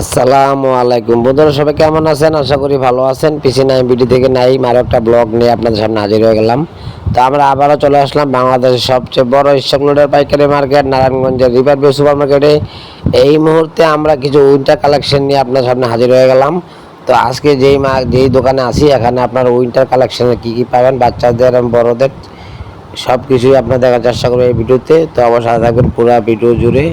আসসালামু আলাইকুম। বন্ধুরা, সবাই কেমন আছেন? আশা করি ভালো আছেন। পিসি নাই বিডি থেকে নাই আরও একটা ব্লগ নিয়ে আপনাদের সামনে হাজির হয়ে গেলাম। তো আমরা আবারও চলে আসলাম বাংলাদেশের সবচেয়ে বড় স্টক লোডের পাইকারি মার্কেট, নারায়ণগঞ্জের রিভার ভিউ সুপার মার্কেটে এই মুহূর্তে আমরা কিছু উইন্টার কালেকশন নিয়ে আপনার সামনে হাজির হয়ে গেলাম। তো আজকে যেই মা, যেই দোকানে আসি এখানে আপনার উইন্টার কালেকশনে কী কী পাবেন, বাচ্চাদের এবং বড়দের সব কিছুই আপনার দেখার চেষ্টা করব এই ভিডিওতে। তো অবশ্যই থাকবেন পুরো ভিডিও জুড়ে।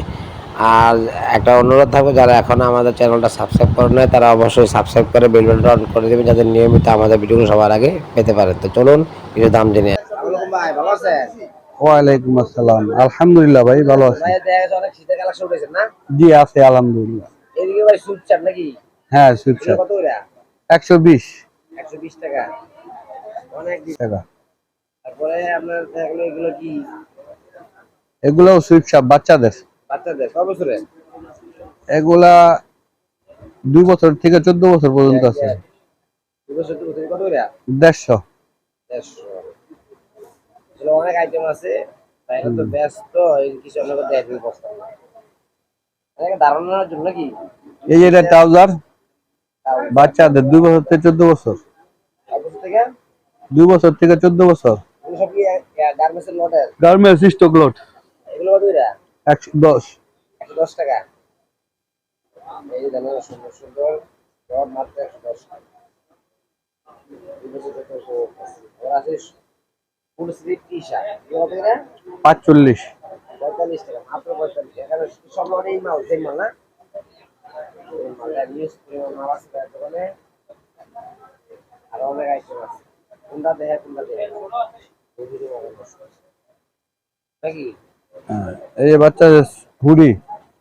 আর একটা অনুরোধ থাকবে যারা এখন আমাদের চ্যানেলটা সাবস্ক্রাইব করে নেয় তারা অবশ্যই সাবস্ক্রাইব করে বেল বাটনটা অন করে দেবেন যাতে নিয়মিত আমাদের ভিডিওগুলো সবার আগে পেতে পারেন। তো চলুন কিছু দাম জেনে আসি। ভাই ভালো আছেন? ওয়ালাইকুম আসসালাম। আলহামদুলিল্লাহ ভাই ভালো আছি। ভাই দেখা যাচ্ছে অনেক শীতের কালেকশন উঠেছেন না? জি আছে আলহামদুলিল্লাহ। হ্যাঁ একশো বিশ। টাকা। অনেক টাকা। তারপরে আপনার এগুলো কি? এগুলোও সুইপশাপ বাচ্চাদের। বাচ্চাদের ক বছরে? এগুলা দুই বছর থেকে চোদ্দ বছর পর্যন্ত আছে। দেড়শো। দেড়শো। অনেক আইটেম আছে। বাইরে তো ব্যস্ত কিছু আপনাকে দেখবেন বস্তা। অনেক ধারণার জন্য নাকি এই এটা ট্রাউজার বাচ্চাদের দুই বছর থেকে চোদ্দ বছর। এক বছর থেকে? দুই বছর থেকে চোদ্দ বছর। কি গার্মেন্টস স্টক এগুলো একশো দশ। দশ টাকা। এই সুন্দর সুন্দর। রড মাত্র একশো দশ টাকা। পাঁচচল্লিশ। পঁয়তাল্লিশ টাকা মাত্র পঁয়তাল্লিশ এখানে সব লোক এই মাল সেই মাল না? নিউজ মাল আছে দোকানে। আরও অনেক আইটেম আছে। কোনটা দেখে কোনটা দেবো নাকি? হ্যাঁ, এই যে হুডি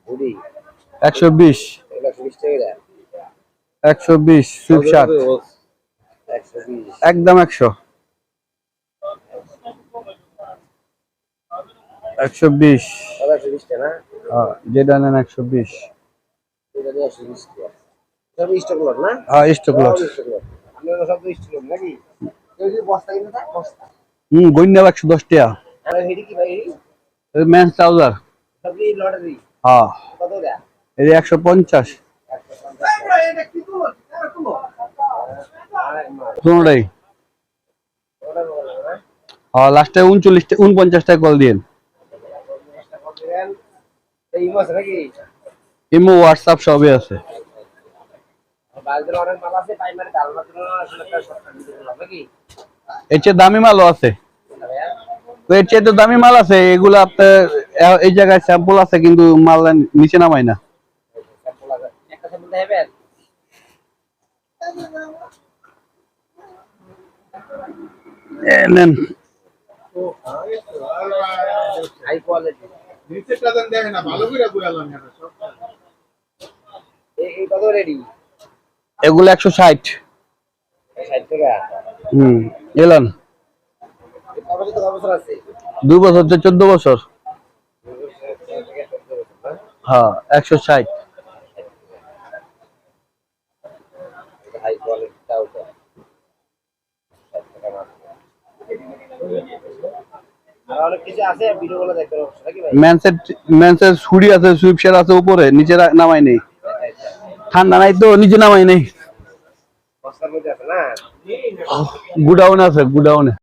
বুড়ি একশো বিশ। একশো বিশ সুইপশাপ একদম একশো। একশো বিশ। হ্যাঁ, যেটা নেন একশো বিশ। হ্যাঁ স্টক লট হুম গন্যা একশো দশ টাকা। মেন্স ট্রাউজার হ্যাঁ। কত একশো পঞ্চাশ। পনেরোটাই। হ্যাঁ লাস্টে উনচল্লিশ টা- উনপঞ্চাশ টাকা কল দিন ইমো হোয়াটসঅ্যাপ সবই আছে। নাকি? এর চেয়ে দামি মালও আছে। তো এর চেয়ে তো দামি মাল আছে এগুলো আপনার এই জায়গায় স্যাম্পল আছে কিন্তু মাল নিচে নামাই না। নেন। হাই কোয়ালিটি নিচেরটা দেখেন না ভালো করে বুঝালাম এটা সব এই এই কত রেডি এগুলো একশো ষাট। ষাট টাকা? হুম এলান এই কত বছর কত বছর আছে দুই বছর থেকে চোদ্দ বছর? হ্যাঁ একশো ষাট। কিছু আছে আছে সুইপশার আছে উপরে নিচে রা- নামাই নেই। ঠান্ডা নাই তো নিচে নামাই নেই। গুডাউন আছে গুডাউনে।